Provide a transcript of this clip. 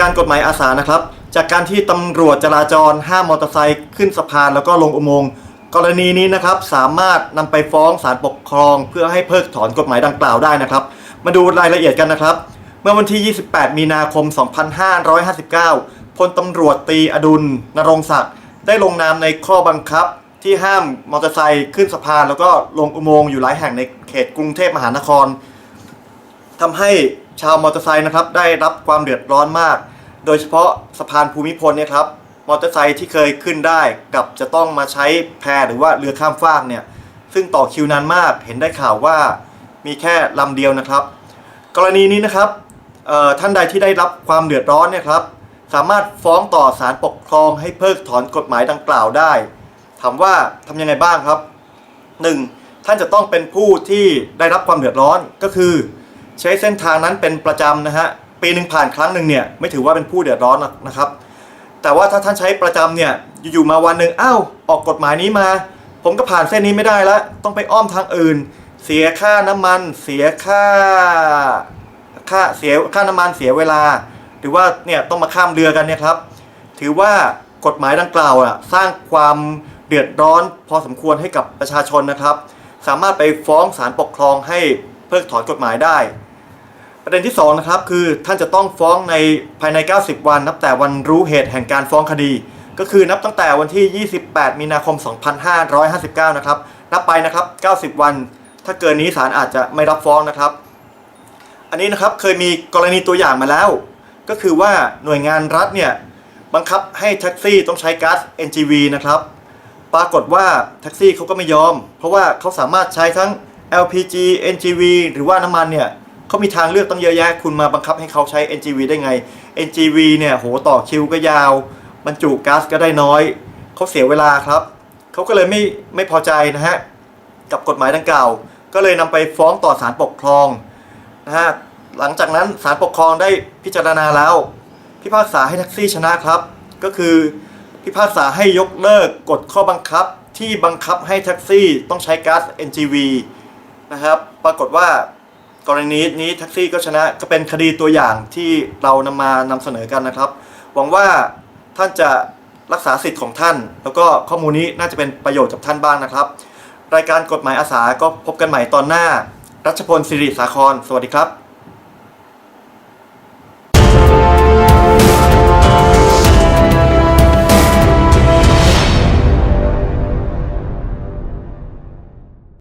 การกฎหมายอาสานะครับ จากการที่ตำรวจจราจรห้ามมอเตอร์ไซค์ขึ้นสะพานแล้วก็ลงอุโมงค์กรณีนี้นะครับสามารถนำไปฟ้องศาลปกครอง เพื่อให้เพิกถอนกฎหมายดังกล่าวได้นะครับ มาดูรายละเอียดกันนะครับ เมื่อวันที่ 28 มีนาคม 2559พลตำรวจตีอดุลนรงศักดิ์ได้ลงนามในข้อบังคับที่ห้ามมอเตอร์ไซค์ขึ้นสะพาน แล้วก็ลงอุโมงค์อยู่หลายแห่งในเขตกรุงเทพมหานครทำให้ชาวมอเตอร์ไซค์นะครับได้รับความเดือดร้อนมาก โดยเฉพาะสะพานภูมิพลเนี่ยครับมอเตอร์ไซค์ที่เคยขึ้นได้กับจะต้องมาใช้แพหรือว่าเรือข้ามฟากเนี่ยซึ่งต่อคิวนานมากเห็นได้ข่าวว่ามีแค่ลำเดียวนะครับ กรณีนี้นะครับท่านใดที่ได้รับความเดือดร้อนเนี่ยครับสามารถฟ้องต่อศาลปกครองให้เพิกถอนกฎหมายดังกล่าวได้ ถามว่าทำยังไงบ้างครับ 1. ท่านจะต้องเป็นผู้ที่ได้รับความเดือดร้อนก็คือ ใช้เส้นทางนั้นเป็นประจำนะฮะ ปีหนึ่งผ่านครั้งหนึ่งเนี่ยไม่ถือว่าเป็นผู้เดือดร้อนนะครับ แต่ว่าถ้าท่านใช้ประจำเนี่ยอยู่ๆมาวันหนึ่งอ้าวออกกฎหมายนี้มา ผมก็ผ่านเส้นนี้ไม่ได้แล้วต้องไปอ้อมทางอื่น เสียค่าน้ำมัน เสียค่าค่าเสียค่าน้ำมันเสียเวลา หรือว่าเนี่ยต้องมาข้ามเรือกันเนี่ยครับ ถือว่ากฎหมายดังกล่าวอะสร้างความเดือดร้อนพอสมควรให้กับประชาชนนะครับ สามารถไปฟ้องศาลปกครองให้เพิกถอนกฎหมายได้ ประเด็นที่2นะครับคือท่านจะต้องฟ้องในภายใน 90 วัน นับแต่วันรู้เหตุแห่งการฟ้องคดี ก็คือนับตั้งแต่วันที่ 28 มีนาคม 2559 นะครับนับไปนะครับ 90 วัน ถ้าเกินนี้ศาลอาจจะไม่รับฟ้องนะครับ อันนี้นะครับเคยมีกรณีตัวอย่างมาแล้ว ก็คือว่าหน่วยงานรัฐเนี่ยบังคับให้แท็กซี่ต้องใช้ก๊าซ NGV นะครับ ปรากฏว่าแท็กซี่เขาก็ไม่ยอม เพราะว่าเขาสามารถใช้ทั้ง LPG NGV หรือว่าน้ำมันเนี่ย เขามีทางเลือกตั้งเยอะแยะ คุณมาบังคับให้เขาใช้ NGV ได้ไง NGV เนี่ยโหต่อคิวก็ยาวบรรจุก๊าซก็ได้น้อย เขาเสียเวลาครับ เขาก็เลยไม่ไม่พอใจนะฮะ กับกฎหมายดังกล่าว ก็เลยนำไปฟ้องต่อศาลปกครองนะฮะ หลังจากนั้นศาลปกครองได้พิจารณาแล้ว พิพากษาให้แท็กซี่ชนะครับ ก็คือพิพากษาให้ยกเลิกกฎข้อบังคับที่บังคับให้แท็กซี่ต้องใช้ก๊าซ NGV นะครับ ปรากฏว่า กรณีนี้แท็กซี่ก็ชนะก็เป็นคดีตัวอย่างที่เรานำมานำเสนอกันนะครับ หวังว่าท่านจะรักษาสิทธิ์ของท่าน แล้วก็ข้อมูลนี้น่าจะเป็นประโยชน์กับท่านบ้างนะครับ รายการกฎหมายอาสาก็พบกันใหม่ตอนหน้า รัชพลสิริสาคร สวัสดีครับ